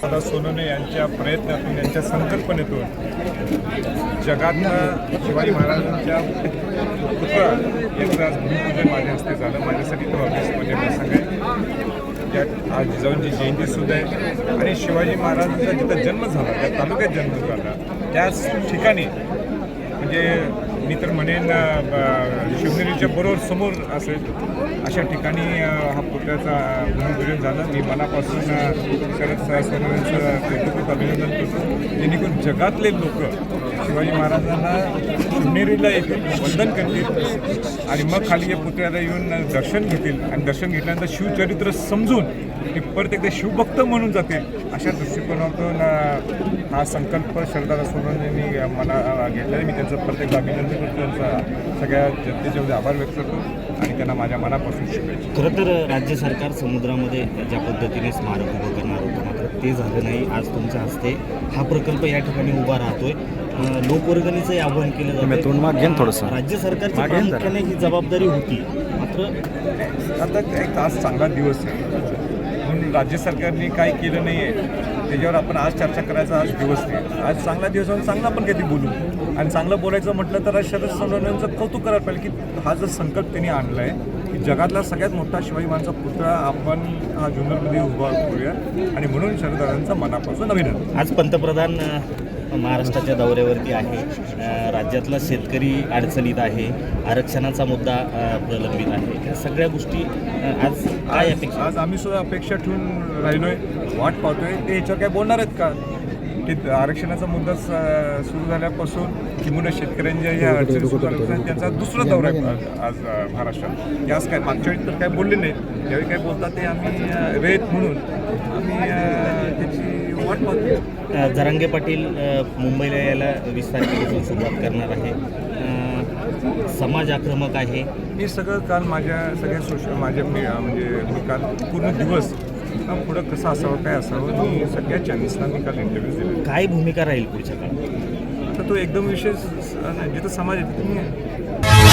सदा सोनवणे यांच्या प्रयत्नातून यांच्या संकल्पनेतून जगातनं शिवाजी महाराजांच्या पुतळा यांचं आज भूमिपूजन माझ्या हस्ते झालं. माझ्यासाठी तो अभ्यासमध्ये म्हणजे प्रसंग आहे. त्यात आज जिजाऊंची जयंती सुद्धा आहे आणि शिवाजी महाराजांचा जिथं जन्म झाला त्या तालुक्यात जन्म झाला त्याच ठिकाणी म्हणजे मी तर म्हणेन शिवनेरीच्या बरोबर समोर असेल. अशा ठिकाणी हा पुतळ्याचा भूमिपूजन झालं. मी मनापासून अ, शरद कौतुक अभिनंदन करतो. जेणेकरून जगातले लोक शिवाजी महाराजांना पुणेरीला येतील वंदन करतील. आणि मग खाली या पुतळ्याला येऊन दर्शन घेतील. आणि दर्शन घेतल्यानंतर शिवचरित्र समजून ते परत एकदा शिवभक्त म्हणून जातील. अशा दृष्टिकोनातून हा संकल्प श्रद्धा सोनवणेंनी मी मला घेतला मी त्यांचं प्रत्येक अभिनंदन करतो. त्यांचा सगळ्या जनतेच्या मध्ये आभार व्यक्त करतो. आणि त्यांना माझ्या मनापासून शुभेच्छा. खरं तर राज्य सरकार समुद्रामध्ये ज्या पद्धतीने स्मारक उभं करणार होतं ते झालं नाही आज तुमच्या हस्ते हा प्रकल्प या ठिकाणी उभा राहतोय. अं, लोकवर्गणीचंही आवाहन केलं ना थोडंसं. जातं राज्य सरकारची ना प्रामुख्याने ही जबाबदारी होती. मात्र आता एक आज चांगला दिवस आहे. म्हणून राज्य सरकारने काही केलं नाही आहे त्याच्यावर आपण आज चर्चा करायचा आज दिवस नाही. आज चांगला दिवस आहे चांगला आपण कधी बोलू. आणि चांगलं बोलायचं म्हटलं तर आज शरद सोनवणेंचं कौतुक करायला पाहिजे की हा जो संकल्प त्यांनी आणला आहे की जगातला सगळ्यात मोठा शिवाजी महाराजांचा पुतळा आपण हा जुन्नरमध्ये उभा करूया. आणि म्हणून शरदादांचं मनापासून अभिनंदन. आज पंतप्रधान महाराष्ट्राच्या दौऱ्यावरती आहे. राज्यातला शेतकरी अडचणीत आहे. आरक्षणाचा मुद्दा प्रलंबित आहे. या सगळ्या गोष्टी आज काय आज अपेक्षा? आज आम्ही सुद्धा अपेक्षा ठेवून राहिलोय वाट पाहतोय. ते याच्यावर काय बोलणार आहेत का? ते आरक्षणाचा मुद्दा स- सुरू झाल्यापासून किंवा शेतकऱ्यांच्या या अडचणी सुरू झाल्यापासून त्यांचा दुसरा दौरा आहे आज- महाराष्ट्रात. यास काय मागच्या वेळी तर काय बोलले नाही यावेळी काय बोलतात ते आम्ही रेत म्हणून आम्ही त्याची जरांगे पाटील मुंबईला यायला वीस तारखेपासून सुरुवात करणार आहे. समाज आक्रमक आहे. मी सगळं काल माझ्या सगळ्या सोशल माझ्या मी म्हणजे मी काल पूर्ण दिवस पुढं कसं असावं काय असावं मी सगळ्या चॅनल्सना मी काल इंटरव्ह्यू दिले. काय भूमिका राहील पुढच्या काळात? तर तो एकदम स- जिथं समाज आहे तिथे